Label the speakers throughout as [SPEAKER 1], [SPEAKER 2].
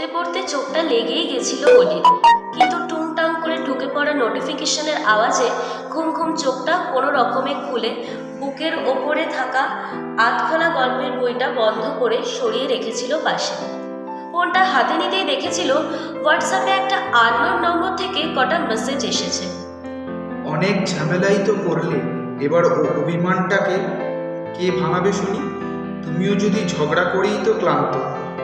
[SPEAKER 1] পড়তে পড়তে চোখটা লেগেই গেছিল অলির কিন্তু টুংটাং করে ঢুকে পড়া নোটিফিকেশনের আওয়াজে ঘুম ঘুম চোখটা কোনো রকমে খুলে বুকের ওপরে থাকা আধখোলা গল্পের বইটা বন্ধ করে সরিয়ে রেখেছিল পাশে। ফোনটা হাতে নিতেই দেখেছিল হোয়াটসঅ্যাপে একটা আননোন নম্বর থেকে কটা মেসেজ এসেছে।
[SPEAKER 2] অনেক ঝামেলাই তো করলে, এবার ও- অভিমানটাকে কে ভাঙাবে শুনি? তুমিও যদি ঝগড়া করেই তো ক্লান্ত।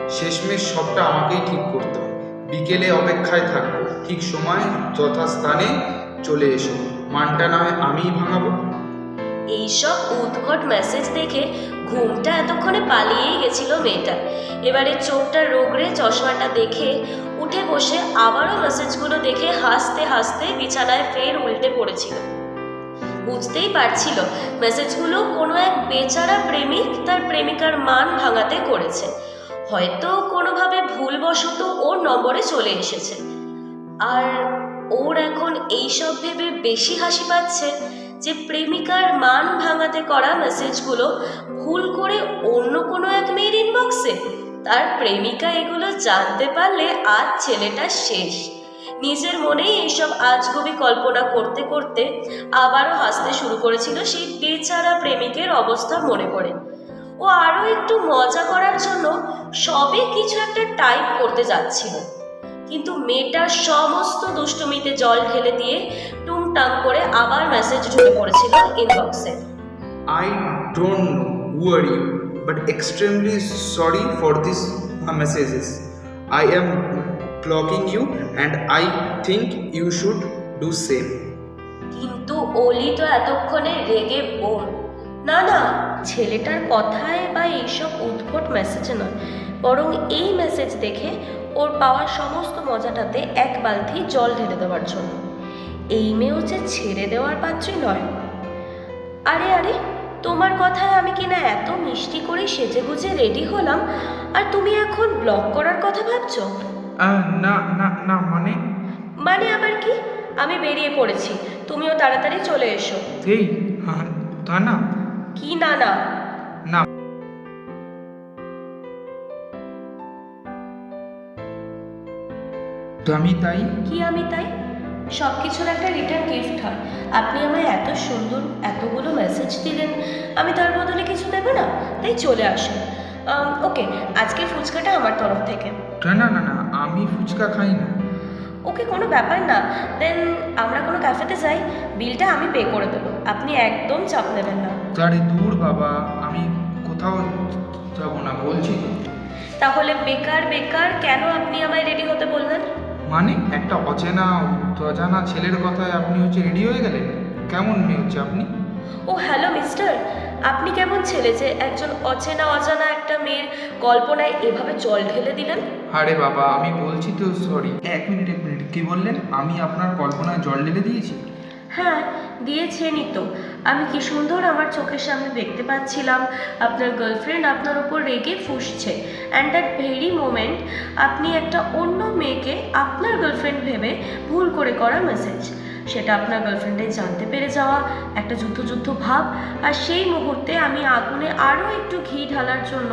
[SPEAKER 2] শেষমেশ সবটা আমাকেই ঠিক করতে হয়। বিকেলে অপেক্ষায় থাকব। ঠিক সময় যথাস্থানে চলে এসো। মানটা না হয় আমিই ভাঙাবো।
[SPEAKER 1] এইসব উদ্ভট মেসেজ দেখে ঘুমটা এতক্ষণে পালিয়েই গেছিল মেয়েটা। এবারে চোখটা রোগড়ে চশমাটা দেখে উঠে বসে আবারও মেসেজগুলো দেখে হাসতে হাসতে বিছানায় ফের উল্টে পড়েছিল। বুঝতেই পারছিল মেসেজগুলো কোনো এক বেচারা প্রেমিক তার প্রেমিকার মান ভাঙাতে করেছে। হয়তো কোনোভাবে ভুলবশত ওর নম্বরে চলে এসেছে। আর ওর এখন এইসব ভেবে বেশি হাসি পাচ্ছে যে প্রেমিকার মান ভাঙাতে করা মেসেজগুলো ভুল করে অন্য কোনো এক মেয়ের ইনবক্সে তার প্রেমিকা এগুলো জানতে পারলে আজ ছেলেটা শেষ। নিজের মনেই এইসব আজগুবি কল্পনা করতে করতে আবারও হাসতে শুরু করেছিল সেই বেচারা প্রেমিকের অবস্থা মনে করে ও আরও একটু মজা করার জন্য সবে কিছু একটা টাইপ করতে যাচ্ছিল। কিন্তু মেয়েটা সমস্ত দুষ্টুমিতে জল ঢেলে দিয়ে টুংটাং করে আবার মেসেজ ঢুকে পড়েছিল ইনবক্সে
[SPEAKER 2] I don't know you but extremely sorry for this messages I am clocking you and I think you should do same
[SPEAKER 1] কিন্তু অলি তো এতক্ষণে রেগে বোন না না ছেলেটার কথায় বা এইসব উদ্ভট মেসেজে নয়। বরং এই মেসেজ দেখে ওর পাওয়া সমস্ত মজাটাতে এক বালতি জল ঢেলে দেওয়ার জন্য। এই মেয়েও যে ছেড়ে দেওয়ার পাত্রী নয়। আরে আরে তোমার কথায় আমি কিনা এত মিষ্টি করে সেজে গুজে রেডি হলাম? আর তুমি এখন ব্লক করার কথা ভাবছ?
[SPEAKER 2] না না না মানে?
[SPEAKER 1] মানে আবার কি? আমি বেরিয়ে পড়েছি। তুমিও তাড়াতাড়ি চলে এসো।
[SPEAKER 2] এই তা না।
[SPEAKER 1] কি না না।
[SPEAKER 2] না তো আমি তাই?
[SPEAKER 1] কি আমি তাই? সব কিছুর একটা রিটার্ন গিফট হয়। আপনি আমায় এত সুন্দর এতগুলো মেসেজ দিলেন আমি তার বদলে কিছু দেবো না? তাই চলে আসুন। ওকে আজকে ফুচকাটা আমার তরফ থেকে।
[SPEAKER 2] না না না না আমি ফুচকা খাই না।
[SPEAKER 1] ওকে কোনো ব্যাপার না। দেন আমরা কোনো ক্যাফেতে যাই বিলটা আমি পে করে দেবো। আপনি একদম চাপ নেবেন না।
[SPEAKER 2] তারে দূর বাবা আমি কোথাও যাব না বলছি।
[SPEAKER 1] তাহলে বেকার বেকার কেন আপনি আমায় রেডি হতে বললেন?
[SPEAKER 2] মানে একটা অচেনা অজানা ছেলের কথায় আপনি হচ্ছে রেডি হয়ে গেলেন? কেমন মেয়ে হচ্ছে আপনি?
[SPEAKER 1] ও হ্যালো মিস্টার আপনি কেমন ছেলে যে একজন অচেনা অজানা একটা মেয়ের কল্পনায় এভাবে জল ঢেলে দিলেন?
[SPEAKER 2] আরে বাবা আমি বলছি তো সরি এক মিনিট এক মিনিট। কি বললেন? আমি আপনার কল্পনায় জল ঢেলে দিয়েছি?
[SPEAKER 1] হ্যাঁ দিয়েছেনই তো আমি কি সুন্দর আমার চোখের সামনে দেখতে পাচ্ছিলাম। আপনার গার্লফ্রেন্ড আপনার উপর রেগে ফুসছে। অ্যান্ড দ্যাট ভেরি মোমেন্ট আপনি একটা অন্য মেয়েকে আপনার গার্লফ্রেন্ড ভেবে ভুল করে করা মেসেজ সেটা আপনার গার্লফ্রেন্ডের জানতে পেরে যাওয়া, একটা যুদ্ধ যুদ্ধ ভাব। আর সেই মুহূর্তে আমি আগুনে আরও একটু ঘি ঢালার জন্য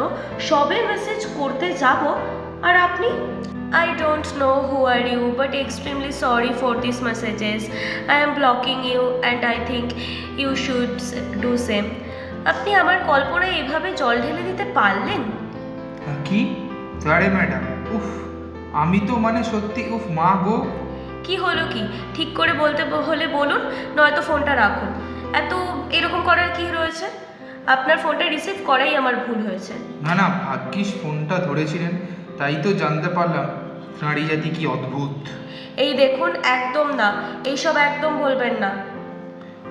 [SPEAKER 1] সবে মেসেজ করতে যাব। আর আপনি? I don't know who are you, but extremely sorry for these messages. I am blocking you and I think you should do same. আপনি আমার কল্পনায় এভাবে জল ঢেলে দিতে পারলেন?
[SPEAKER 2] কি? আরে ম্যাডাম উফ আমি তো মানে সত্যি উফ মা গো।
[SPEAKER 1] কি হলো কি? ঠিক করে বলতে হলে বলুন নয়তো ফোনটা রাখুন। এত এরকম করার কি রয়েছে? আপনার ফোনটা রিসিভ করাই আমার ভুল হয়েছে।
[SPEAKER 2] না না ভাগ্যিস ফোনটা ধরেছিলেন। তাই তো জানতে পারলাম নারী জাতি কি অদ্ভুত।
[SPEAKER 1] এই দেখুন একদম না। এইসব একদম বলবেন না।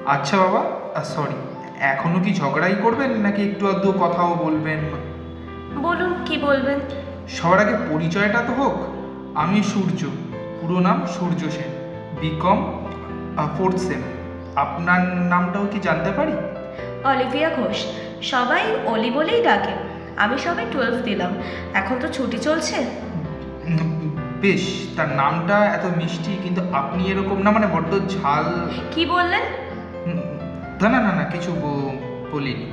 [SPEAKER 2] আচ্ছা বাবা সরি এখনও কি ঝগড়াই করবেন নাকি একটু আধটু কথাও বলবেন?
[SPEAKER 1] বলুন কি বলবেন?
[SPEAKER 2] সবার আগে পরিচয়টা তো হোক। আমি সূর্য পুরো নাম Surya Sen BCom fourth sem আপনার নামটাও কি জানতে পারি?
[SPEAKER 1] অলিভিয়া ঘোষ সবাই অলি বলেই ডাকে। আমি সবাই টুয়েলভ দিলাম। এখন তো ছুটি চলছে।
[SPEAKER 2] বেশ তার নামটা এত মিষ্টি কিন্তু আপনি এরকম না মানে বড্ড ঝাল।
[SPEAKER 1] কি বললেন?
[SPEAKER 2] না না না না কিছু বলিনি।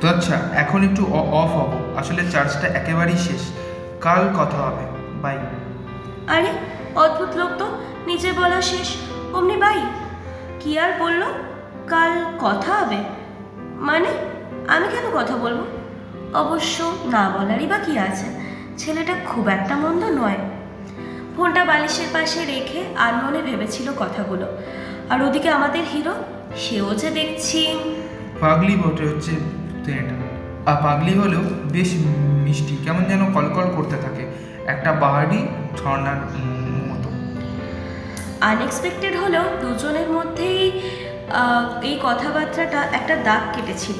[SPEAKER 2] তো আচ্ছা এখন একটু অফ হব। আসলে চার্জটা একেবারেই শেষ। কাল কথা হবে। বাই
[SPEAKER 1] আরে অদ্ভুত লোক তো। নিজে বলা শেষ। অমনি বাই কি আর বলল? কাল কথা হবে। মানে আমি কেন কথা বলব? অবশ্য না বলারই বা কি আছে। ছেলেটা খুব একটা মন্দ নয়। ফোনটা বালিশের পাশে রেখে আনমনে ভেবেছিল কথাগুলো। আর ওদিকে আমাদের হিরো সেও যে দেখছি।
[SPEAKER 2] পাগলি বটে হচ্ছে এটা আর পাগলি হলেও বেশ মিষ্টি কেমন যেন কলকল করতে থাকে। একটা বাহারি ঝর্ণার মতো।
[SPEAKER 1] আনএক্সপেক্টেড হলেও দুজনের মধ্যেই এই কথাবার্তাটা একটা দাগ কেটেছিল।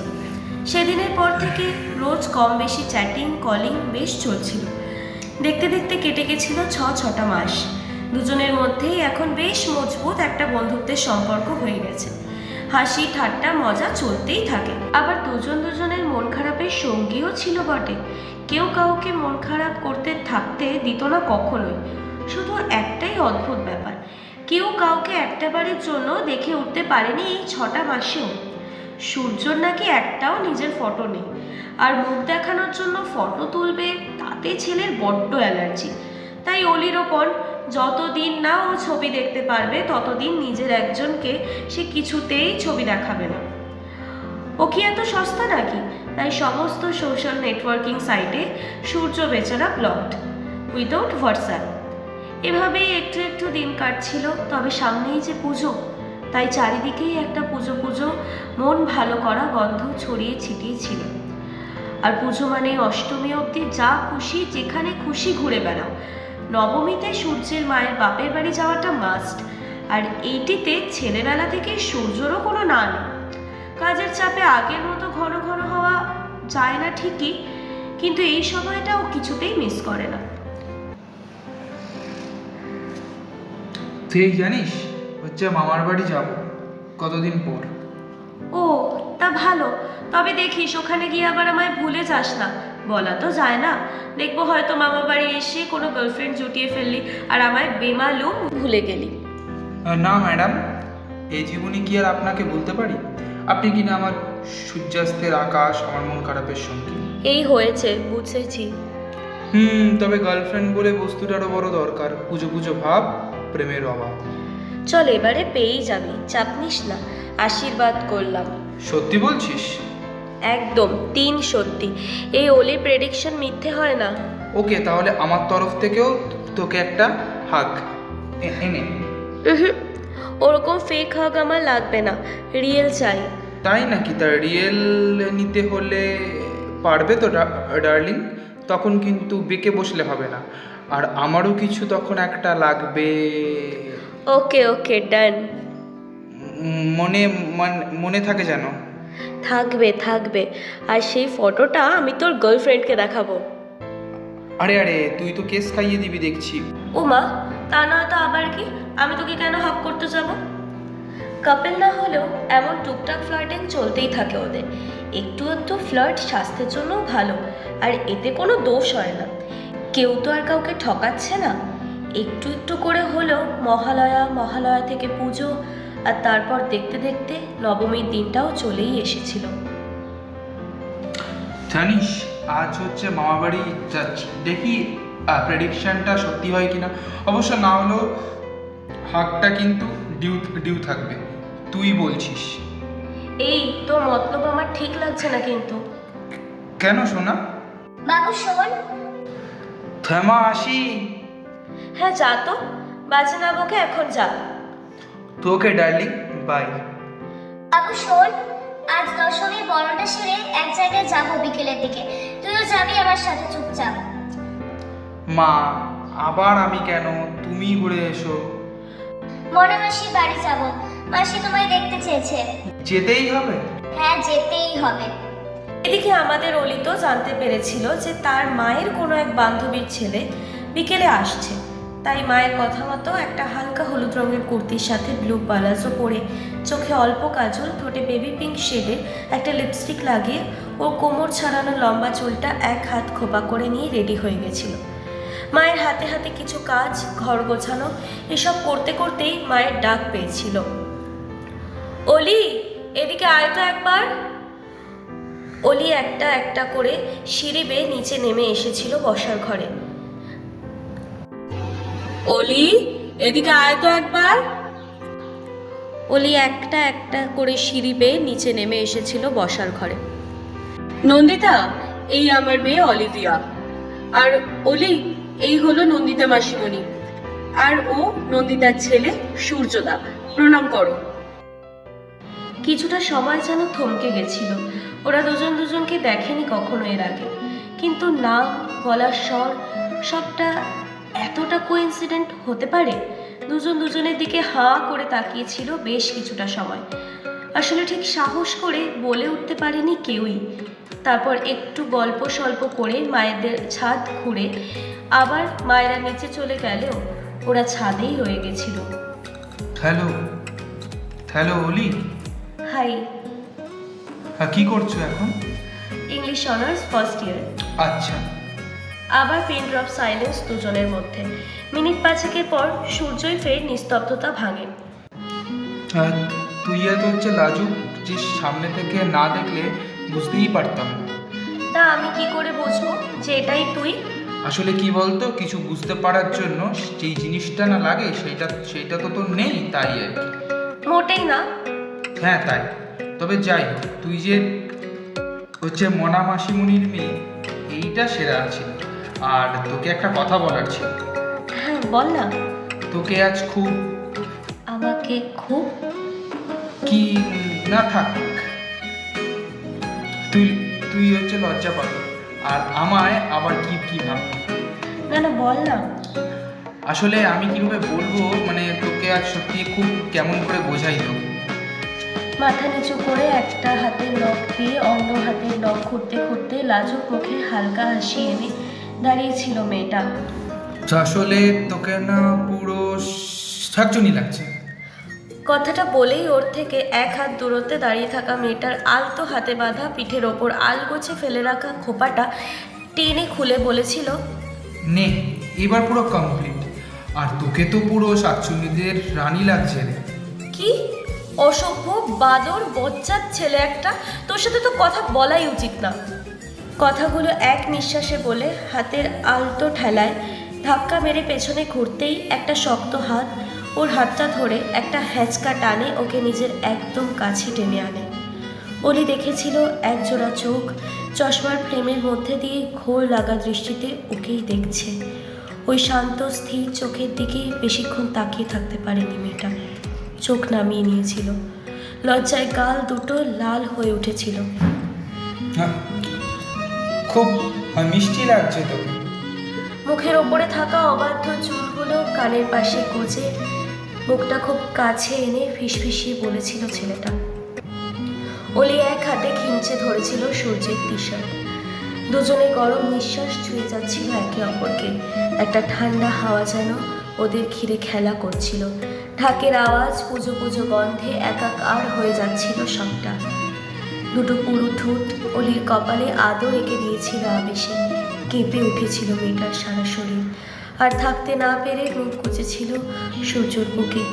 [SPEAKER 1] সেদিনের পর থেকে রোজ কম বেশি চ্যাটিং, কলিং বেশ চলছিল। দেখতে দেখতে কেটে গেছিল ছ, ছটা মাস। দুজনের মধ্যেই এখন বেশ মজবুত একটা বন্ধুত্বের সম্পর্ক হয়ে গেছে। হাসি, ঠাট্টা, মজা চলতেই থাকে। আবার দুজন দুজনের মন খারাপের সঙ্গীও ছিল বটে। কেউ কাউকে মন খারাপ করতে থাকতে দিত না কখনোই। শুধু একটাই অদ্ভুত ব্যাপার, কেউ কাউকে একটা বারের জন্য দেখে উঠতে পারেনি এই ছটা মাসেও। সূর্যর নাকি একটাও নিজের ফটো নেই। আর মুখ দেখানোর জন্য ফটো তুলবে তাতে ছেলের বড্ড অ্যালার্জি। তাই অলির ওপর যতদিন না ও ছবি দেখতে পারবে, ততদিন নিজের একজনকে সে কিছুতেই ছবি দেখাবে না। ও কি এত সস্তা নাকি? তাই সমস্ত সোশ্যাল নেটওয়ার্কিং সাইটে সূর্য বেচারা ব্লকড উইদাউট হোয়াটসঅ্যাপ এভাবেই একটু একটু দিন কাটছিল, তবে সামনেই যে পুজো। তাই চারিদিকেই একটা পুজো পুজো, মন ভালো করা গন্ধ ছড়িয়ে ছিটিয়ে ছিল। আর পুজো মানে অষ্টমী অবধি যা খুশি, যেখানে খুশি ঘুরে বেড়াও। নবমীতে সূর্যের মায়ের বাপের বাড়ি যাওয়াটা মাস্ট আর এইটিতে ছেলেবেলা থেকে সূর্যরও কোনো না নেই। কাজের চাপে আগের মতো ঘন ঘন হওয়া যায় না ঠিকই, কিন্তু এই সময়টা ও কিছুতেই মিস করে না।
[SPEAKER 2] তুই জানিস হচ্ছে মামার বাড়ি যাব কতদিন পর?
[SPEAKER 1] ও তা ভালো। তবে দেখিস ওখানে গিয়ে আবার আমায় ভুলে যাস না। বলা তো যায় না। দেখব হয়তো মামা বাড়ি এসে কোনো গার্লফ্রেন্ড জুটিয়ে ফেললি আর আমায় বেমালুম ভুলে গেলি।
[SPEAKER 2] না ম্যাডাম এই জীবনে কি আর আপনাকে বলতে পারি? আপনি কি না আমার সূর্যাস্তের আকাশ আমার মন খারাপের সঙ্গী?
[SPEAKER 1] এই হয়েছে বুঝেছি।
[SPEAKER 2] হুম তবে গার্লফ্রেন্ড বলে বস্তুটারও বড় দরকার পুজো পুজো ভাব প্রেমের অভাব।
[SPEAKER 1] চল এবারে পেয়েই যাবি চাপ নিস না আশীর্বাদ করলাম।
[SPEAKER 2] সত্যি বলছিস?
[SPEAKER 1] একদম তিন সত্যি। এই ওলি প্রেডিকশন মিথ্যে হয় না।
[SPEAKER 2] ওকে তাহলে আমার তরফ থেকেও তোকে একটা হাগ এনে
[SPEAKER 1] ওরকম ফেক হাগ আমার লাগবে না রিয়েল চাই।
[SPEAKER 2] তাই নাকি? তার রিয়েল নিতে হলে পারবে তো ডার্লিং তখন কিন্তু বেঁকে বসলে হবে না। আর আমারও কিছু তখন একটা লাগবে
[SPEAKER 1] ওকে ওকে ডান
[SPEAKER 2] মনে মনে থাকে যেন?
[SPEAKER 1] থাকবে থাকবে। আর সেই ফটোটা আমি তোর গার্লফ্রেন্ডকে দেখাবো।
[SPEAKER 2] আরে আরে তুই তো কেস খাইয়ে দিবি দেখছি।
[SPEAKER 1] ও মা তা না তো আবার কি? আমি তোকে কেন হাক করতে যাব? কাপেল না হলেও এমন টুকটাক ফ্লার্টিং চলতেই থাকে ওদের। একটু একটু ফ্লার্ট স্বাস্থ্যের জন্যও ভালো আর এতে কোনো দোষ হয় না। কেউ তো আর কাউকে ঠকাচ্ছে না। একটু একটু করে হলেও মহালয়া মহালয়া থেকে পুজো আর তারপর দেখতে দেখতে নবমীর দিনটাও চলেই এসেছিল।
[SPEAKER 2] জানিস আজ হচ্ছে মামাবাড়ি যাচ্ছি। দেখি প্রেডিকশনটা সত্যি হয় কিনা? অবশ্য না হলেও হাকটা কিন্তু ডিউ ডিউ থাকবে। তুই বলছিস।
[SPEAKER 1] এই তোর মতলব আমার ঠিক লাগছে না কিন্তু।
[SPEAKER 2] কেন শোনা
[SPEAKER 3] বাবু শোন।
[SPEAKER 2] থেমা আসি
[SPEAKER 1] হ্যাঁ যা তো। বাজে না বকে এখন যা।
[SPEAKER 2] তোকে ডার্লিং বাই।
[SPEAKER 3] বাবু শোন আজ দশমীর বড়টা সেরে এক জায়গায় যাব বিকেলের দিকে। তুইও যাবি আমার সাথে চুপচাপ।
[SPEAKER 2] মা আবার আমি কেন? তুমি ঘুরে এসো।
[SPEAKER 3] মনে মাসি বাড়ি যাব। মাসি তোমায় দেখতে চেয়েছে।
[SPEAKER 2] যেতেই হবে?
[SPEAKER 3] হ্যাঁ যেতেই হবে।
[SPEAKER 1] এদিকে আমাদের অলিত জানতে পেরেছিল যে তার মায়ের কোনো এক বান্ধবীর ছেলে বিকেলে আসছে। তাই মায়ের কথা মতো একটা হালকা হলুদ রঙের কুর্তির সাথে ব্লু পালাজো পরে চোখে অল্প কাজল, ঠোঁটে বেবি পিঙ্ক শেডে একটা লিপস্টিক লাগিয়ে ওর কোমর ছাড়ানো লম্বা চুলটা এক হাত খোপা করে নিয়ে রেডি হয়ে গেছিল। মায়ের হাতে হাতে কিছু কাজ, ঘর গোছানো এসব করতে করতেই মায়ের ডাক পেয়েছিল। অলি, এদিকে আয় তো একবার। অলি একটা একটা করে সিঁড়ি বেয়ে নিচে নেমে এসেছিল বসার ঘরে। অলি এদিকে আয় তো একবার। অলি একটা একটা করে সিঁড়ি বেয়ে নিচে নেমে এসেছিল বসার ঘরে। নন্দিতা এই আমার মেয়ে অলিভিয়া। আর অলি এই হলো নন্দিতা মাসিমণি। আর ও নন্দিতার ছেলে সূর্যদা। প্রণাম করো। কিছুটা সময় যেন থমকে গেছিল। ওরা দুজন দুজনকে দেখেনি কখনো এর আগে। কিন্তু নাম গলার স্বর সবটা এতটা কোইন্সিডেন্ট হতে পারে? দুজন দুজনের দিকে হাঁ করে তাকিয়েছিল বেশ কিছুটা সময়। আসলে ঠিক সাহস করে বলে উঠতে পারেনি কেউই। তারপর একটু গল্প স্বল্প করে মায়েদের ছাদ ঘুরে আবার মায়েরা নিচে চলে গেলেও ওরা ছাদেই রয়ে গেছিল।
[SPEAKER 2] Hello hello Oli.
[SPEAKER 1] হাই।
[SPEAKER 2] হ্যাঁ কী করছ এখন?
[SPEAKER 1] ইংলিশ অনার্স ফার্স্ট ইয়ার
[SPEAKER 2] আচ্ছা।
[SPEAKER 1] আবার পেন ড্রপ সাইলেন্স দুজনের মধ্যে। মিনিট পাঁচেকের পর সূর্যই ফের নিস্তব্ধতা ভাঙে।
[SPEAKER 2] আর তুই এত হচ্ছে লাজুক যে সামনে থেকে না দেখলে বুঝতেই পারতাম না।
[SPEAKER 1] তা আমি কি করে বুঝব যে এটাই তুই?
[SPEAKER 2] আসলে কি বলতো কিছু বুঝতে পারার জন্য যেই জিনিসটা না লাগে সেইটা সেটা তো তোর নেই তাই আর কি।
[SPEAKER 1] মোটেই না।
[SPEAKER 2] হ্যাঁ তাই। তবে যাই হোক তুই যে হচ্ছে মনা মাসিমুনির মেয়ে এইটা সেরা ছিল। আর তোকে একটা কথা বলার ছিল।
[SPEAKER 1] হ্যাঁ বল না।
[SPEAKER 2] তোকে আজ খুব
[SPEAKER 1] আমাকে খুব?
[SPEAKER 2] কি না থাক। তুই তুই হচ্ছে লজ্জা পাবি। আর আমায় আবার কি কি ভাববি?
[SPEAKER 1] না না বল না।
[SPEAKER 2] আসলে আমি কীভাবে বলব মানে তোকে আজ সত্যি খুব কেমন করে বোঝাই তো।
[SPEAKER 1] মাথা নিচু করে একটা হাতে নখ দিয়ে অন্য হাতে নখ খুঁড়তে খুঁড়তে লাজুক মুখে হালকা হাসি এনে দাঁড়িয়েছিল মেয়েটা।
[SPEAKER 2] আসলে তোকে না পুরো শাকচুনি লাগছে।
[SPEAKER 1] কথাটা বলেই ওর থেকে এক হাত দূরত্বে দাঁড়িয়ে থাকা মেয়েটার আলতো হাতে বাঁধা পিঠের ওপর আল আলগোছে ফেলে রাখা খোপাটা টেনে খুলে বলেছিল
[SPEAKER 2] নে এবার পুরো কমপ্লিট আর তোকে তো পুরো শাকচুন্নিদের রানী লাগছে রে।
[SPEAKER 1] কি? অসভ্য বাদর বজ্জাত ছেলে একটা? তোর সাথে তো কথা বলাই উচিত না। কথাগুলো এক নিঃশ্বাসে বলে হাতের আলতো ঠেলায় ধাক্কা মেরে পেছনে ঘুরতেই একটা শক্ত হাত ওর হাতটা ধরে একটা হ্যাচকা টানে ওকে নিজের একদম কাছে টেনে আনে। অলি দেখেছিল একজোড়া চোখ চশমার ফ্রেমের মধ্যে দিয়ে ঘোর লাগা দৃষ্টিতে ওকেই দেখছে। ওই শান্ত স্থির চোখের দিকে বেশিক্ষণ তাকিয়ে থাকতে পারেনি মেয়েটা। চোখ নামিয়ে নিয়েছিল। লজ্জায় গাল দুটো লাল হয়ে উঠেছিল।
[SPEAKER 2] হ্যাঁ, খুব মিষ্টি লাগছে তোকে।
[SPEAKER 1] মুখের ওপরে থাকা অবাধ্য চুলগুলো কানের পাশে গুজে, মুখটা খুব কাছে এনে ফিসফিসিয়ে বলেছিল ছেলেটা। অলি এক হাতে খিমচে ধরেছিল সূর্যের শার্ট দুজনে গরম নিঃশ্বাস ছুঁয়ে যাচ্ছিল একে অপরকে। একটা ঠান্ডা হাওয়া যেন ওদের ঘিরে খেলা করছিল। ঢাকের আওয়াজ পুজো পুজো গন্ধে একাকার হয়ে যাচ্ছিল সবটা। দুটো পুরু ঠোঁট অলির কপালে আদর রেখে দিয়েছিল আবেশে। কেঁপে উঠেছিল মেয়েটার সারা শরীর। আর থাকতে না পেরে মুখ গুজেছিল সূর্যর বুকে।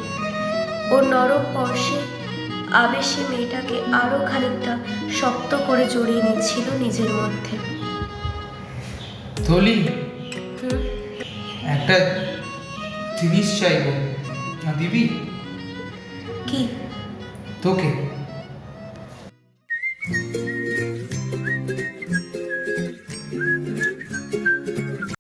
[SPEAKER 1] ওর নরম পর্শে আবেশে মেয়েটাকে আরও খানিকটা শক্ত করে জড়িয়ে নিচ্ছিল নিজের মধ্যে।
[SPEAKER 2] থলি একটা জিনিস চাইব। না দিবি?
[SPEAKER 1] কি?
[SPEAKER 2] তোকে।